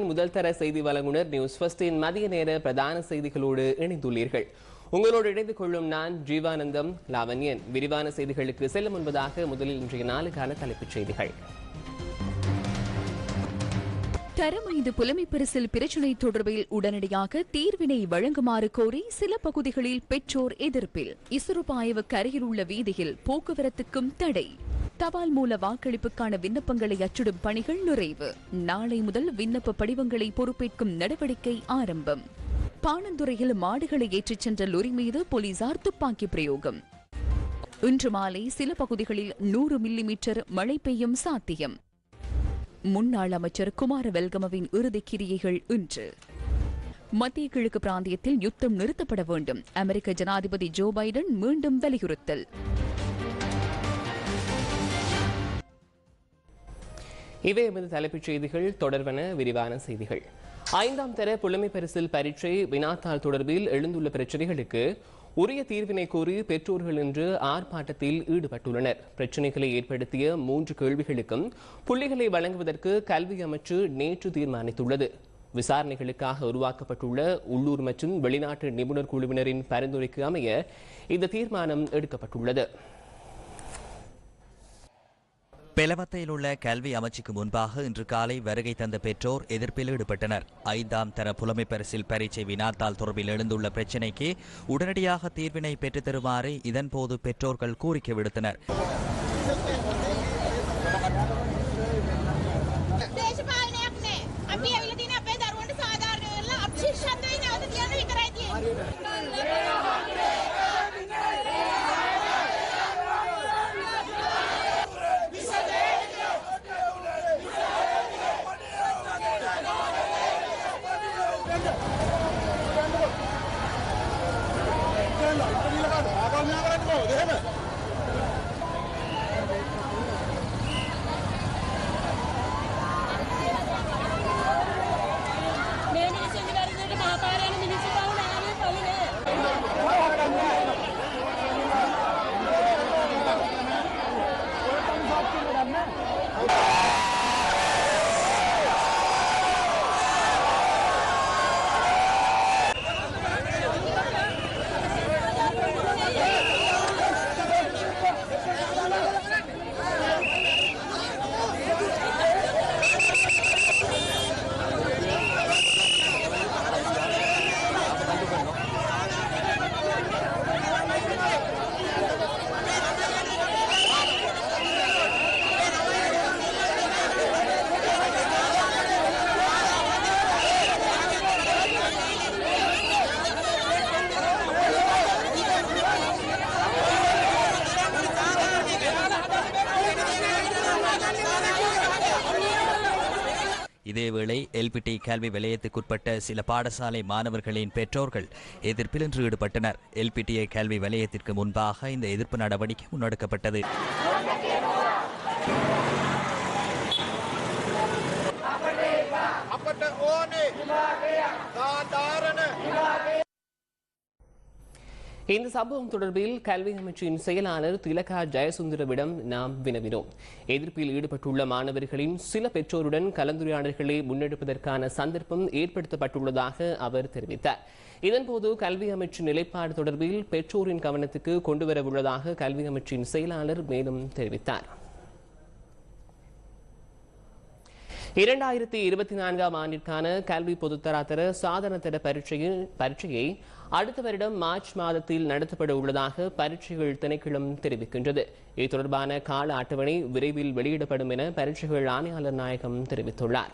முதல் தர செய்தி வழங்குனர் நியூஸ் ஃபர்ஸ்டின் மதிய நேர பிரதான செய்திகளோடு இணைந்துள்ளீர்கள். உங்களோடு இணைந்து கொள்ளும் நான் ஜீவானந்தம் லாவண்யன். விரிவான செய்திகளுக்கு செல்ல முன்பதாக முதலில் இன்றைய நாளுக்கான தலைப்புச் செய்திகள். தரம் ஐந்து புலமை பரிசில் பிரச்சினை தொடர்பில் உடனடியாக தீர்வினை வழங்குமாறு கோரி சில பகுதிகளில் பெற்றோர் எதிர்ப்பில். இசுருபாயவு கரையில் உள்ள வீதியில் போக்குவரத்துக்கும் தடை. தபால் மூல வாக்களிப்புக்கான விண்ணப்பங்களை அச்சிடும் பணிகள் நிறைவு. நாளை முதல் விண்ணப்ப படிவங்களை பொறுப்பேற்கும் நடவடிக்கை ஆரம்பம். பாணந்துறையில் மாடுகளை ஏற்றிச் சென்ற லொரி மீது போலீசார் துப்பாக்கி பிரயோகம். இன்று மாலை சில பகுதிகளில் நூறு மில்லிமீட்டர் மழை பெய்யும் சாத்தியம். முன்னாள் அமைச்சர் குமார வெல்கமவின் இறுதிக் கிரியைகள் இன்று. மத்திய கிழக்கு பிராந்தியத்தில் யுத்தம் நிறுத்தப்பட வேண்டும். அமெரிக்க ஜனாதிபதி ஜோ பைடன் மீண்டும் வலியுறுத்தல். இவை எமது தலைப்புச் செய்திகள் தொடர்வன விரிவான செய்திகள். ஐந்தாம் தர புலமை பரிசில் பரீட்சை வினாத்தாள் தொடர்பில் எழுந்துள்ள பிரச்சனைகளுக்கு உரிய தீர்வினை கோரி பெற்றோர்கள் இன்று ஆர்ப்பாட்டத்தில் ஈடுபட்டுள்ளனர். பிரச்சனைகளை ஏற்படுத்திய மூன்று கேள்விகளுக்கும் புள்ளிகளை வழங்குவதற்கு கல்வி அமைச்சு நேற்று தீர்மானித்துள்ளது. விசாரணைகளுக்காக உருவாக்கப்பட்டுள்ள உள்ளூர் மற்றும் வெளிநாட்டு நிபுணர் குழுவினரின் பரிந்துரைக்கு அமைய இந்த தீர்மானம் எடுக்கப்பட்டுள்ளது. பெலவத்தையில் கல்வி அமைச்சுக்கு முன்பாக இன்று காலை வருகை தந்த பெற்றோர் எதிர்ப்பில் ஈடுபட்டனர். ஐந்தாம் தர புலமை பரிசில் பரீட்சை வினாத்தால் தொடர்பில் எழுந்துள்ள பிரச்சினைக்கு உடனடியாக தீர்வினை பெற்றுத் தருமாறு இதன்போது பெற்றோர்கள் கோரிக்கை விடுத்தனர். சாதாரண இதேவேளை எல்பிடி கல்வி வலயத்துக்குட்பட்ட சில பாடசாலை மாணவர்களின் பெற்றோர்கள் எதிர்ப்பில் இன்று ஈடுபட்டனர் எல்பிடிஏ கல்வி வலயத்திற்கு முன்பாக இந்த எதிர்ப்பு நடவடிக்கை முன்னெடுக்கப்பட்டது අපට ඕනේ සාධාරණ இந்த சம்பவம் தொடர்பில் கல்வி அமைச்சின் செயலாளர் திலகா ஜெயசுந்தரவிடம் நாம் வினவினோம். எதிர்ப்பில் ஈடுபட்டுள்ள மாணவர்களின் சில பெற்றோருடன் கலந்துரையாடல்களை முன்னெடுப்பதற்கான சந்தர்ப்பம் ஏற்படுத்தப்பட்டுள்ளதாக அவர் தெரிவித்தார். இதன்போது கல்வி அமைச்சின் நிலைப்பாடு தொடர்பில் பெற்றோரின் கவனத்துக்கு கொண்டுவரவுள்ளதாக கல்வி அமைச்சின் செயலாளர் மேலும் தெரிவித்தார். இரண்டாயிரத்தி இருபத்தி நான்காம் ஆண்டிற்கான கல்வி பொதுத்தராதர சாதனத்தர பரீட்சையில் பரீட்சையை அடுத்த வருடம் மார்ச் மாதத்தில் நடத்தப்பட உள்ளதாக பரீட்சைகள் திணைக்களம் தெரிவிக்கின்றது. இது தொடர்பான கால அட்டவணை விரைவில் வெளியிடப்படும் என பரீட்சைகள் ஆணையாளர் நாயகம் தெரிவித்துள்ளார்.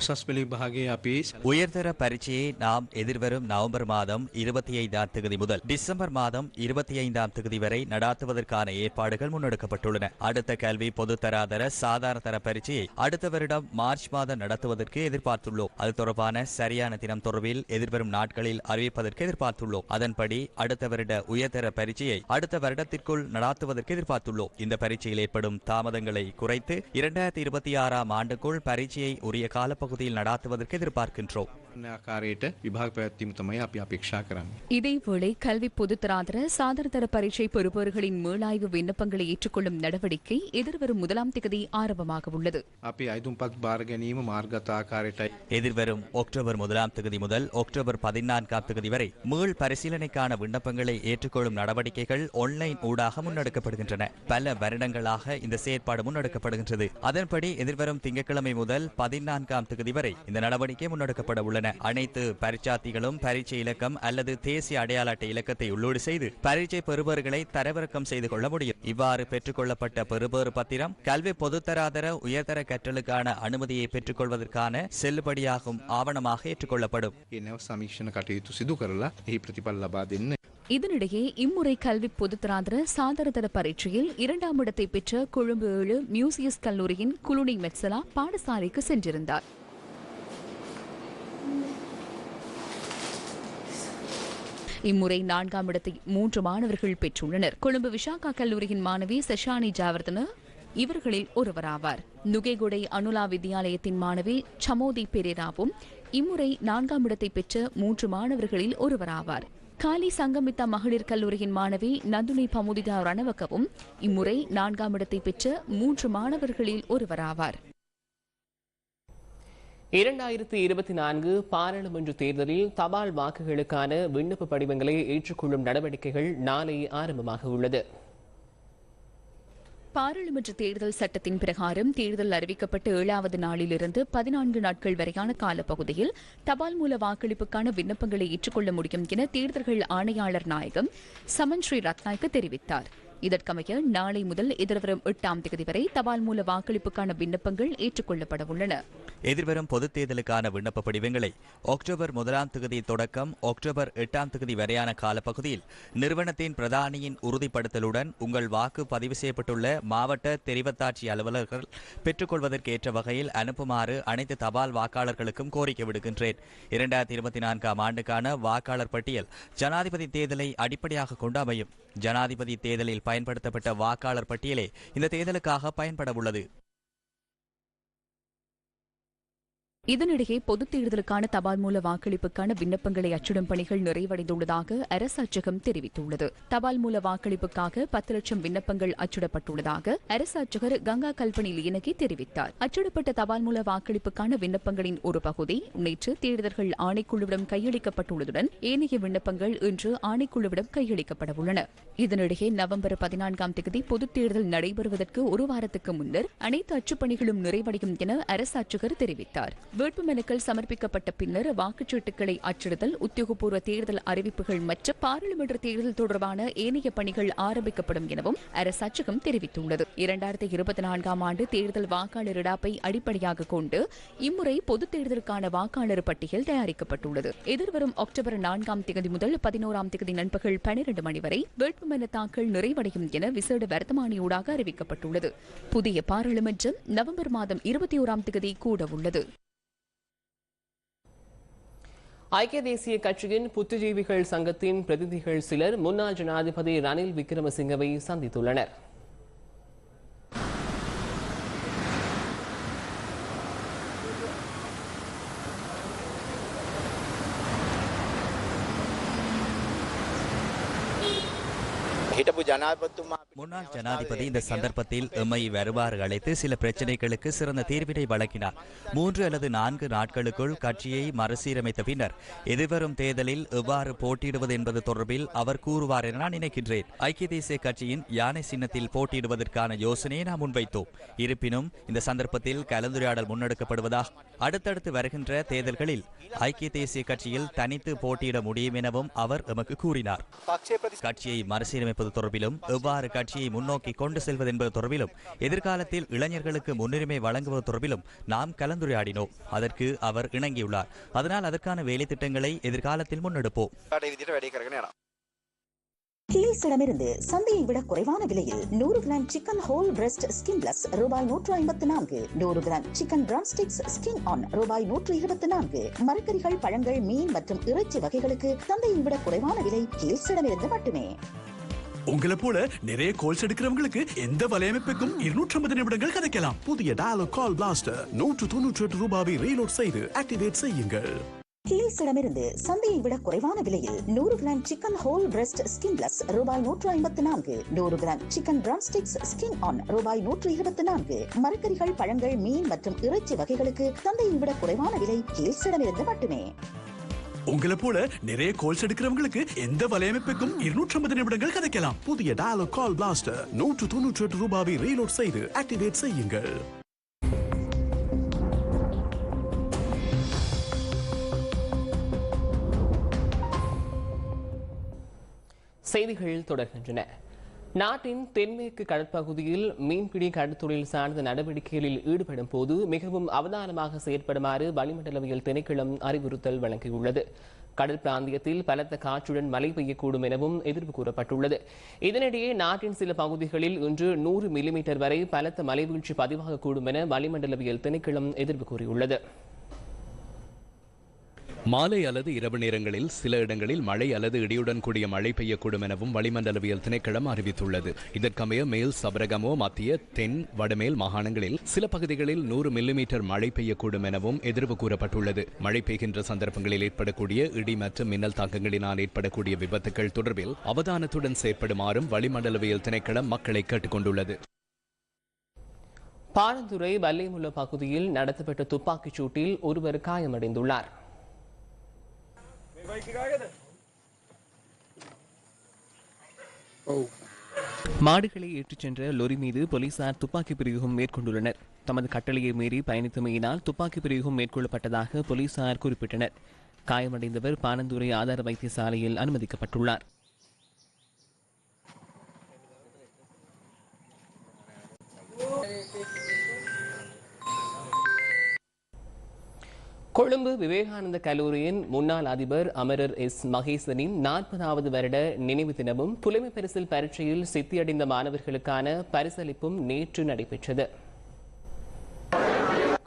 උසස් පෙළ විභාගේ අපි உயர்தர பரீட்சையை நாம் எதிர்வரும் நவம்பர் மாதம் இருபத்தி ஐந்தாம் தேதி முதல் டிசம்பர் மாதம் இருபத்தி ஐந்தாம் தேதி வரை நடாத்துவதற்கான ஏற்பாடுகள் முன்னெடுக்கப்பட்டுள்ளன அடுத்த கல்வி பொதுத்தராதர சாதாரண தர பரீட்சையை அடுத்த வருடம் மார்ச் மாதம் நடத்துவதற்கு எதிர்பார்த்துள்ளோம் அது தொடர்பான சரியான தினம் தொடர்பில் எதிர்வரும் நாட்களில் அறிவிப்பதற்கு எதிர்பார்த்துள்ளோம் அதன்படி அடுத்த வருட உயர்தர பரீட்சையை அடுத்த வருடத்திற்குள் நடாத்துவதற்கு எதிர்பார்த்துள்ளோம் இந்த பரீட்சையில் ஏற்படும் தாமதங்களை குறைத்து இரண்டாயிரத்தி இருபத்தி ஆறாம் ஆண்டுக்குள் பரீட்சையை உரிய காலப்பகுதி பகுதியில் நடாத்துவதற்கு எதிர்பார்க்கின்றோம். ආකාරයට විභාග පැවැත්වීම තමයි අපි අපේක්ෂා කරන්නේ. இதேவேளை கல்வி பொதுத்தராதர சாதாரண பரீட்சை பெறுபவர்களின் மீளாய்வு விண்ணப்பங்களை ஏற்றுக்கொள்ளும் நடவடிக்கை எதிர்வரும் முதலாம் திகதி ஆரம்பமாக உள்ளது අපි අයිතුම්පත් භාර ගැනීම මාර්ගත ආකාරයටයි எதிர்வரும் அக்டோபர் முதலாம் தேதி முதல் அக்டோபர் பதினான்காம் தேதி வரை மீள் பரிசீலனைக்கான விண்ணப்பங்களை ஏற்றுக்கொள்ளும் நடவடிக்கைகள் ஆன்லைன் ஊடாக முன்னெடுக்கப்படுகின்றன பல வருடங்களாக இந்த செயற்பாடு முன்னெடுக்கப்படுகின்றது அதன்படி எதிர்வரும் திங்கட்கிழமை முதல் பதினான்காம் தேதி வரை இந்த நடவடிக்கை முன்னெடுக்கப்பட உள்ளன உள்ளன. அனைத்து பரீட்சார்த்திகளும் பரீட்சை இலக்கம் அல்லது தேசிய அடையாள அட்டை இலக்கத்தை உள்ளோடு செய்து பரீட்சை பெறுபவர்களை தரவிறக்கம் செய்து கொள்ள முடியும். இவ்வாறு பெற்றுக்கொள்ளப்பட்ட பெறுபேறு பத்திரம் கல்வி பொதுத்தராதர உயர்தர கற்றலுக்கான அனுமதியை பெற்றுக்கொள்வதற்கான செல்லுபடியாகும் ஆவணமாக ஏற்றுக்கொள்ளப்படும். இதனிடையே இம்முறை கல்வி பொதுத்தராதர சாதரதர பரீட்சையில் இரண்டாம் இடத்தை பெற்ற கொழும்பு ஏழு மியூசியஸ் கல்லூரியின் குலுனி மெட்சலா பாடசாலைக்கு சென்றிருந்தார். இம்முறை நான்காம் இடத்தை மூன்று மாணவர்கள் பெற்றுள்ளனர். கொழும்பு விசாகா கல்லூரியின் மாணவி சஷானி ஜாவர்தன இவர்களில் ஒருவராவார். நுகேகுடை அனுலா வித்யாலயத்தின் மாணவி சமோதி பெரேராவும் இம்முறை நான்காம் இடத்தை பெற்ற மூன்று மாணவர்களில் ஒருவராவார். காலி சங்கமித்தா மகளிர் கல்லூரியின் மாணவி நந்துனி பமுதிதா ரணவகவும் இம்முறை நான்காம் இடத்தை பெற்ற மூன்று மாணவர்களில் ஒருவராவார். இரண்டாயிரத்தி இருபத்தி நான்கு பாராளுமன்ற தேர்தலில் தபால் வாக்குகளுக்கான விண்ணப்ப படிவங்களை ஏற்றுக்கொள்ளும் நடவடிக்கைகள் நாளை ஆரம்பமாக உள்ளது. பாராளுமன்ற தேர்தல் சட்டத்தின் பிரகாரம் தேர்தல் அறிவிக்கப்பட்ட ஏழாவது நாளிலிருந்து பதினான்கு நாட்கள் வரையான காலப்பகுதியில் தபால் மூல வாக்களிப்புக்கான விண்ணப்பங்களை ஏற்றுக்கொள்ள முடியும் என தேர்தல்கள் ஆணையாளர் நாயகம் சமன் ஸ்ரீ ரத்நாயக்க தெரிவித்தார். இதற்கமைய நாளை முதல் எதிர்வரும் எட்டாம் தேதி வரை தபால் மூல வாக்களிப்புக்கான விண்ணப்பங்கள் ஏற்றுக்கொள்ளப்பட உள்ளன. எதிர்வரும் பொதுத் தேர்தலுக்கான விண்ணப்ப படிவங்களை அக்டோபர் முதலாம் தேதி தொடக்கம் அக்டோபர் எட்டாம் தேதி வரையான காலப்பகுதியில் நிறுவனத்தின் பிரதானியின் உறுதிப்படுத்தலுடன் உங்கள் வாக்கு பதிவு செய்யப்பட்டுள்ள மாவட்ட தெரிவத்தாட்சி அலுவலர்கள் பெற்றுக்கொள்வதற்கு ஏற்ற வகையில் அனுப்புமாறு அனைத்து தபால் வாக்காளர்களுக்கும் கோரிக்கை விடுக்கின்றேன். இரண்டாயிரத்தி இருபத்தி நான்காம் ஆண்டுக்கான வாக்காளர் பட்டியல் ஜனாதிபதி தேர்தலை அடிப்படையாக கொண்டு அமையும். ஜனாதிபதி தேர்தலில் பயன்படுத்தப்பட்ட வாக்காளர் பட்டியலே இந்த தேர்தலுக்காக பயன்பட உள்ளது. இதனிடையே பொதுத் தேர்தலுக்கான தபால் மூல வாக்களிப்புக்கான விண்ணப்பங்களை அச்சிடும் பணிகள் நிறைவடைந்துள்ளதாக அரசு அச்சகம் தெரிவித்துள்ளது. தபால் மூல வாக்களிப்புக்காக பத்து லட்சம் விண்ணப்பங்கள் அச்சிடப்பட்டுள்ளதாக அரசு அச்சகர் கங்கா கல்பனி லியனகி தெரிவித்தார். அச்சிடப்பட்ட தபால் மூல வாக்களிப்புக்கான விண்ணப்பங்களின் ஒரு பகுதி நேற்று தேர்தல்கள் ஆணைக்குழுவிடம் கையளிக்கப்பட்டுள்ளதுடன் ஏனைய விண்ணப்பங்கள் இன்று ஆணைக்குழுவிடம் கையளிக்கப்பட உள்ளன. இதனிடையே நவம்பர் பதினான்காம் தேதி பொதுத் தேர்தல் நடைபெறுவதற்கு ஒரு வாரத்துக்கு முன்னர் அனைத்து அச்சுப்பணிகளும் நிறைவடையும் என அரசு அச்சகர் தெரிவித்தார். வேட்புமனுக்கள் சமர்ப்பிக்கப்பட்ட பின்னர் வாக்குச்சீட்டுகளை அச்சிடுதல் உத்தியோகபூர்வ தேர்தல் அறிவிப்புகள் மற்றும் பாராளுமன்ற தேர்தல் தொடர்பான ஏனைய பணிகள் ஆரம்பிக்கப்படும் எனவும் அரசாட்சகம் தெரிவித்துள்ளது. இரண்டாயிரத்தி இருபத்தி நான்காம் ஆண்டு தேர்தல் வாக்காளர் இடாப்பை அடிப்படையாக கொண்டு இம்முறை பொதுத் தேர்தலுக்கான வாக்காளர் பட்டியல் தயாரிக்கப்பட்டுள்ளது. எதிர்வரும் அக்டோபர் நான்காம் தேதி முதல் பதினோராம் தேதி நண்பகல் பனிரெண்டு மணி வரை வேட்புமனு தாக்கல் நிறைவடையும் என விசேட வர்த்தமானியூடாக அறிவிக்கப்பட்டுள்ளது. புதிய பாராளுமன்றம் நவம்பர் மாதம் இருபத்தி ஓராம் தேதி கூட உள்ளது. ஐக்கிய தேசிய கட்சியின் புத்துஜீவிகள் சங்கத்தின் பிரதிநிதிகள் சிலர் முன்னாள் ஜனாதிபதி ரணில் விக்ரமசிங்கவை சந்தித்துள்ளனர் හිටපු ජනාපත්තුමා முன்னாள் ஜனாதிபதி இந்த சந்தர்ப்பத்தில் எம்மை வருவாறு அழைத்து சில பிரச்சினைகளுக்கு சிறந்த தீர்வினை வழங்கினார். மூன்று அல்லது நான்கு நாட்களுக்குள் கட்சியை மறுசீரமைத்த பின்னர் எதிர்வரும் தேர்தலில் எவ்வாறு போட்டியிடுவது என்பது தொடர்பில் அவர் கூறுவார் என நான் நினைக்கின்றேன். ஐக்கிய தேசிய கட்சியின் யானை சின்னத்தில் போட்டியிடுவதற்கான யோசனையை நாம் முன்வைத்தோம். இருப்பினும் இந்த சந்தர்ப்பத்தில் கலந்துரையாடல் முன்னெடுக்கப்படுவதாக அடுத்தடுத்து வருகின்ற தேர்தல்களில் ஐக்கிய தேசிய கட்சியில் தனித்து போட்டியிட முடியும் எனவும் அவர் எமக்கு கூறினார். கட்சியை மறுசீரமைப்பது தொடர்பிலும் எவ்வாறு ஆட்சியை முன்னோக்கி கொண்டு செல்வது என்பது தொடர்பிலும் எதிர்காலத்தில் இளைஞர்களுக்கு முன்னுரிமை வழங்குவது தொடர்பிலும் நாம் கலந்துரையாடினோம். அதற்கு அவர் இணங்கியுள்ளார். அதனால் அதற்கான வேலை திட்டங்களை எதிர்காலத்தில் முன்னெடுப்போம். கீழ்சிடமிருந்து சந்தையை விட குறைவான விலையில் நூறு gram chicken whole breast skin plus ரூபாய் நூற்று ஐம்பத்து நான்கு நூறு gram chicken drumsticks skin on ரூபாய் நூற்று இருபத்தி நான்கு மரக்கறிகள் பழங்கள் மீன் மற்றும் இறைச்சி வகைகளுக்கு சந்தையை விட குறைவான விலை கீழ்சிடமிருந்து மட்டுமே. உங்களை போல நிறைய கோல்ஸ் எடுக்கிறவங்களுக்கு எந்த வலையமைப்புக்கும் இருநூற்றி ஐம்பது நிமிடங்கள் கிடைக்கலாம் புதிய டயலாக் கால் பிளாஸ்டர் நூற்று தொன்னூற்றி எட்டு ரூபாவை ரீலோட் செய்து ஆக்டிவேட் செய்யுங்கள். ஹீல்ஸிடமிருந்து சந்தையை விட குறைவான விலையில் நூறு gram chicken whole breast skinless ரூபாய் நூற்று ஐம்பத்தி நான்கு. நூறு gram chicken drumsticks skin on ரூபாய் நூற்று இருபத்தி நான்கு. மரக்கறிகள் பழங்கள் மீன் மற்றும் இறைச்சி வகைகளுக்கு சந்தையை விட குறைவான விலை ஹீல்ஸிடமிருந்து மட்டுமே. உங்களை போல நிறைய கோல்ஸ் எடுக்கிறவங்களுக்கு எந்த வலையமைப்புக்கும் இருநூற்றி ஐம்பது நிமிடங்கள் கிடைக்கலாம் புதிய டயலாக் கால் பிளாஸ்டர் நூற்று தொன்னூற்றி எட்டு ரூபாவை ரீலோட் செய்து ஆக்டிவேட் செய்யுங்கள். செய்திகள் தொடர்கின்றன. நாட்டின் தென்மேற்கு கடற்பகுதியில் மீன்பிடி கடற்தொழில் சார்ந்த நடவடிக்கைகளில் ஈடுபடும் போது மிகவும் அவதானமாக செயற்படுமாறு வளிமண்டலவியல் திணைக்களம் அறிவுறுத்தல் வழங்கியுள்ளது. கடல் பிராந்தியத்தில் பலத்த காற்றுடன் மழை பெய்யக்கூடும் எனவும் எதிர்ப்பு கூறப்பட்டுள்ளது. இதனிடையே நாட்டின் சில பகுதிகளில் இன்று நூறு மில்லிமீட்டர் வரை பலத்த மழை வீழ்ச்சி பதிவாகக்கூடும் என வளிமண்டலவியல் திணைக்களம் எதிர்ப்பு கூறியுள்ளது. மாலை அல்லது இரவு நேரங்களில் சில இடங்களில் மழை அல்லது இடியுடன் கூடிய மழை பெய்யக்கூடும் எனவும் வளிமண்டலவியல் திணைக்களம் அறிவித்துள்ளது. இதற்கமைய மேல் சபரகமோ மத்திய தென் வடமேல் மாகாணங்களில் சில பகுதிகளில் நூறு மில்லிமீட்டர் மழை பெய்யக்கூடும் எனவும் எதிர்வு கூறப்பட்டுள்ளது. மழை பெய்கின்ற சந்தர்ப்பங்களில் ஏற்படக்கூடிய இடி மற்றும் மின்னல் தாக்கங்களினால் ஏற்படக்கூடிய விபத்துக்கள் தொடர்பில் அவதானத்துடன் செயற்படுமாறும் வளிமண்டலவியல் திணைக்களம் மக்களை கேட்டுக்கொண்டுள்ளது. பாணந்துறை வல்லைமுள்ள பகுதியில் நடத்தப்பட்ட துப்பாக்கிச் சூட்டில் ஒருவர் காயமடைந்துள்ளார். மாடுகளை ஏற்றிச் சென்ற லொரி மீது போலீசார் துப்பாக்கி பிரயோகம் மேற்கொண்டுள்ளனர். தமது கட்டளையை மீறி பயணித்தமையினால் துப்பாக்கி பிரயோகம் மேற்கொள்ளப்பட்டதாக போலீசார் குறிப்பிட்டனர். காயமடைந்தவர் பானந்துறை ஆதார வைத்தியசாலையில் அனுமதிக்கப்பட்டுள்ளார். கொழும்பு விவேகானந்த கல்லூரியின் முன்னாள் அதிபர் அமரர் எஸ் மகேசனின் நாற்பதாவது வருட நினைவு தினமும் புலமை பரிசில் பரீட்சையில் சித்தியடைந்த மாணவர்களுக்கான பரிசளிப்பும் நேற்று நடைபெற்றது.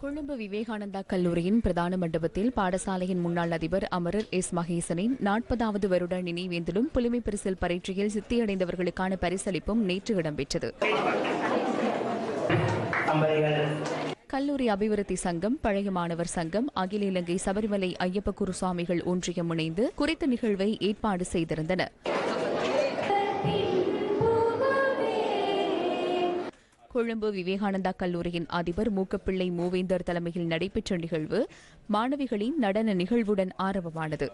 கொழும்பு விவேகானந்தா கல்லூரியின் பிரதான மண்டபத்தில் பாடசாலையின் முன்னாள் அதிபர் அமரர் எஸ் மகேசனின் நாற்பதாவது வருட நினைவேந்தலும் புலிமை பரிசில் பரீட்சையில் சித்தியடைந்தவர்களுக்கான பரிசளிப்பும் நேற்று இடம்பெற்றது. கல்லூரி அபிவிருத்தி சங்கம் பழைய மாணவர் சங்கம் அகில இலங்கை சபரிமலை ஐயப்ப குருசாமிகள் ஒன்றியம் இணைந்து குறித்த நிகழ்வை ஏற்பாடு செய்திருந்தன. கொழும்பு விவேகானந்தா கல்லூரியின் அதிபர் மூக்கப்பிள்ளை மூவேந்தர் தலைமையில் நடைபெற்ற நிகழ்வு மாணவிகளின் நடன நிகழ்வுடன் ஆரம்பமானது.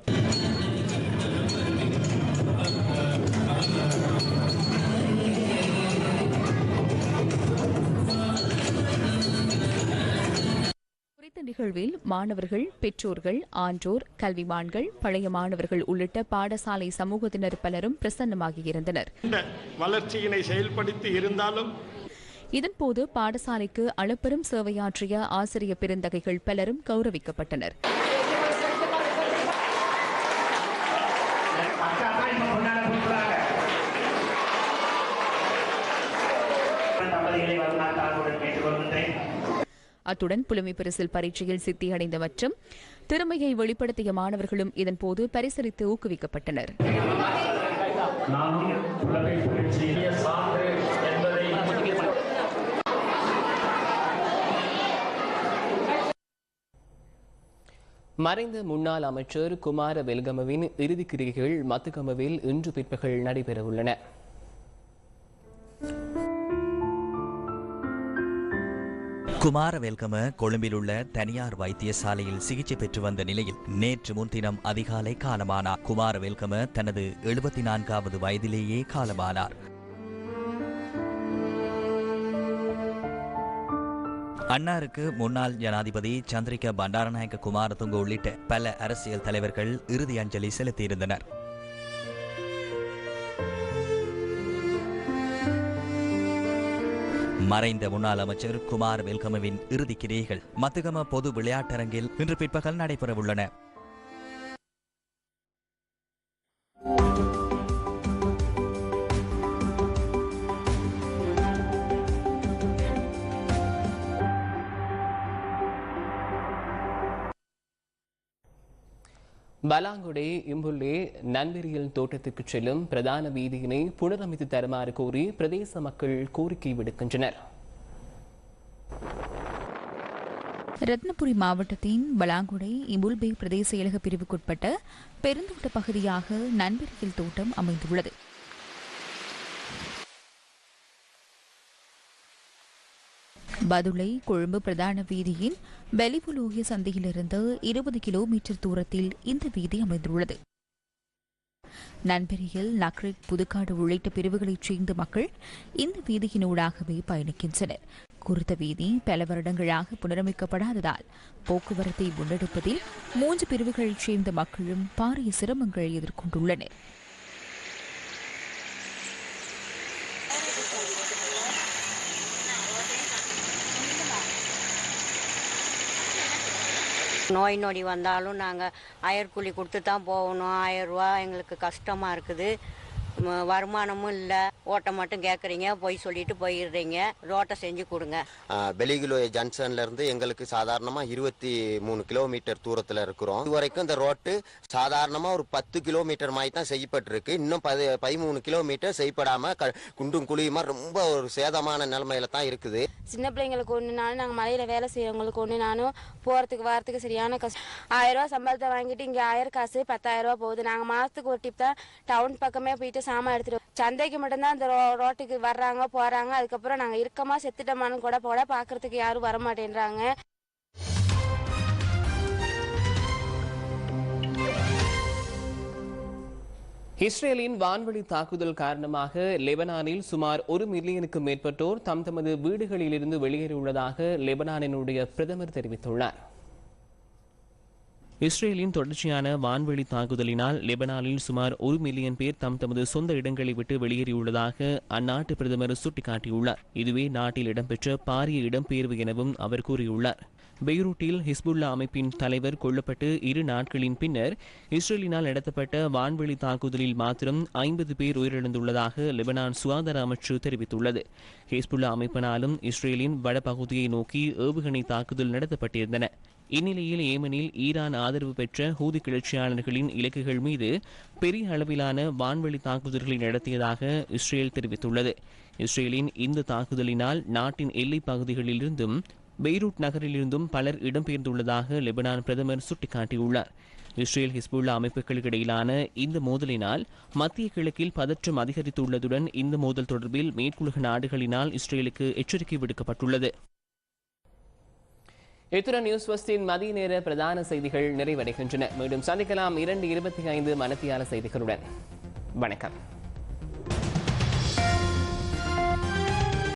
நிகழ்வில் மாணவர்கள் பெற்றோர்கள் ஆன்றோர் கல்விமான்கள் பழைய மாணவர்கள் உள்ளிட்ட பாடசாலை சமூகத்தினர் பலரும் பிரசன்னமாகியிருந்தனர் வளர்ச்சியினை செயல்படுத்தி இருந்தாலும் இதன்போது பாடசாலைக்கு அளப்பெரும் சேவையாற்றிய ஆசிரிய பெருந்தகைகள் பலரும் கௌரவிக்கப்பட்டனர். அத்துடன் புலமை பரிசில் பரீட்சையில் சித்தியடைந்த மற்றும் திறமையை வெளிப்படுத்திய மாணவர்களும் இதன்போது பரிசளித்து ஊக்குவிக்கப்பட்டனர். மறைந்த முன்னாள் அமைச்சர் குமார வெல்கமவின் இறுதிக் கிரிகைகள் மத்துகமவில் இன்று பிற்பகல் நடைபெறவுள்ளன. குமார வெல்கம கொழும்பில் உள்ள தனியார் வைத்தியசாலையில் சிகிச்சை பெற்று வந்த நிலையில் நேற்று முன்தினம் அதிகாலை காலமானார் குமார வெல்கம தனது எழுபத்தி நான்காவது வயதிலேயே காலமானார். அன்னாருக்கு முன்னாள் ஜனாதிபதி சந்திரிகா பண்டாரநாயக்க குமாரதுங்க உள்ளிட்ட பல அரசியல் தலைவர்கள் இறுதி அஞ்சலி செலுத்தியிருந்தனர். மறைந்த முன்னாள் அமைச்சர் குமார் வெல்கமவின் இறுதிக் கிரியைகள் மத்துகம பொது விளையாட்டரங்கில் இன்று பிற்பகல் நடைபெறவுள்ளன. பலாங்குடை இம்புள்ளே நன்வெறியல் தோட்டத்துக்கு செல்லும் பிரதான வீதியினை புனரமைத்து தருமாறு கோரி பிரதேச மக்கள் கோரிக்கை விடுக்கின்றனர். ரத்னபுரி மாவட்டத்தின் பலாங்குடை இம்புல்பே பிரதேச செயலக பிரிவுக்குட்பட்ட பெருந்தோட்ட பகுதியாக நண்பரியல் தோட்டம் அமைந்துள்ளது. பதுளை கொழும்பு பிரதான வீதியின் பெலிபுலோகிய சந்தையிலிருந்து இருபது கிலோமீட்டர் தூரத்தில் இந்த வீதி அமைந்துள்ளது. நண்பரியில் நக்ரிக் புதுக்காடு உள்ளிட்ட பிரிவுகளைச் சேர்ந்த மக்கள் இந்த வீதியினூடாகவே பயணிக்கின்றனர். குறித்த வீதி பல வருடங்களாக புனரமைக்கப்படாததால் போக்குவரத்தை முன்னெடுப்பதில் மூன்று பிரிவுகளைச் சேர்ந்த மக்களும் பாரிய சிரமங்களை எதிர்கொண்டுள்ளனர். நோய் நொடி வந்தாலும் நாங்கள் அயர்கூலி கொடுத்து தான் போகணும். ஆயிரம் ரூபா எங்களுக்கு கஷ்டமாக இருக்குது. வருமானமும் இல்லை. ஓட்டை மட்டும் கேட்குறீங்க போய் சொல்லிட்டு போயிடுறீங்க. ரோட்டை செஞ்சு கொடுங்க. பெலிகுலோ ஜங்ஷன்ல இருந்து எங்களுக்கு சாதாரணமா இருபத்தி மூணு கிலோமீட்டர் தூரத்துல இருக்கிறோம். இது வரைக்கும் இந்த ரோட்டு சாதாரணமா ஒரு பத்து கிலோமீட்டர் மாதிரி தான் செய்யப்பட்டிருக்கு. இன்னும் பதி பதிமூணு கிலோமீட்டர் செய்யப்படாம க- குண்டும் குழியுமா ரொம்ப ஒரு சேதமான நிலைமையில தான் இருக்குது. சின்ன பிள்ளைங்களுக்கு ஒன்றுனாலும் நாங்கள் மலையில் வேலை செய்யறவங்களுக்கு ஒன்று நானும் போகிறதுக்கு வரத்துக்கு சரியான கஷ்டம் ஆயிரம் ரூபா சம்பளத்தை வாங்கிட்டு இங்கே ஆயிரம் காசு பத்தாயிரம் ரூபா போகுது. நாங்கள் மாதத்துக்கு ஒரு டிப் தான் டவுன் பக்கமே போயிட்டு சாமான் எடுத்துட்டு சந்தைக்கு மட்டும்தான் அந்த ரோ ரோட்டுக்கு வர்றாங்க போறாங்க. அதுக்கப்புறம் நாங்க இருக்கமா செத்துட்டோமான்னு கூட போட பாக்குறதுக்கு யாரும் வரமாட்டேன்றாங்க. இஸ்ரேலின் வான்வழி தாக்குதல் காரணமாக லெபனானில் சுமார் ஒரு மில்லியனுக்கு மேற்பட்டோர் தம் தமது வீடுகளிலிருந்து வெளியேறியுள்ளதாக லெபனானினுடைய பிரதமர் தெரிவித்துள்ளார். இஸ்ரேலின் தொடர்ச்சியான வான்வெளி தாக்குதலினால் லெபனானில் சுமார் ஒரு மில்லியன் பேர் தம் தமது சொந்த இடங்களை விட்டு வெளியேறியுள்ளதாக அந்நாட்டு பிரதமர் சுட்டிக்காட்டியுள்ளார். இதுவே நாட்டில் இடம்பெற்ற பாரிய இடம்பெயர்வு எனவும் அவர் கூறியுள்ளார். பெய்ரூட்டில் ஹிஸ்புல்லா அமைப்பின் தலைவர் கொல்லப்பட்டு இரு நாட்களின் பின்னர் இஸ்ரேலினால் நடத்தப்பட்ட வான்வெளி தாக்குதலில் மாத்திரம் ஐம்பது பேர் உயிரிழந்துள்ளதாக லெபனான் சுகாதார அமைச்சு தெரிவித்துள்ளது. ஹிஸ்புல்லா அமைப்பினாலும் இஸ்ரேலின் வடபகுதியை நோக்கி ஏவுகணை தாக்குதல் நடத்தப்பட்டிருந்தன. இந்நிலையில் ஏமனில் ஈரான் ஆதரவு பெற்ற ஹூதி கிளர்ச்சியாளர்களின் இலக்குகள் மீது பெரிய அளவிலான வான்வெளி தாக்குதல்களை நடத்தியதாக இஸ்ரேல் தெரிவித்துள்ளது. இஸ்ரேலின் இந்த தாக்குதலினால் நாட்டின் எல்லைப் பகுதிகளிலிருந்தும் பெய்ரூட் நகரிலிருந்தும் பலர் இடம்பெயர்ந்துள்ளதாக லெபனான் பிரதமர் சுட்டிக்காட்டியுள்ளார். இஸ்ரேல் ஹிஸ்புல்லா அமைப்புகளுக்கு இடையிலான இந்த மோதலினால் மத்திய கிழக்கில் பதற்றம் அதிகரித்துள்ளதுடன் இந்த மோதல் தொடர்பில் மேற்குலக நாடுகளினால் இஸ்ரேலுக்கு எச்சரிக்கை விடுக்கப்பட்டுள்ளது. இத்துடன் நியூஸ் ஃபஸ்டின் மதிய நேர பிரதான செய்திகள் நிறைவடைகின்றன. மீண்டும் சந்திக்கலாம் இரண்டு இருபத்தி ஐந்து மனத்தியால செய்திகளுடன். வணக்கம்.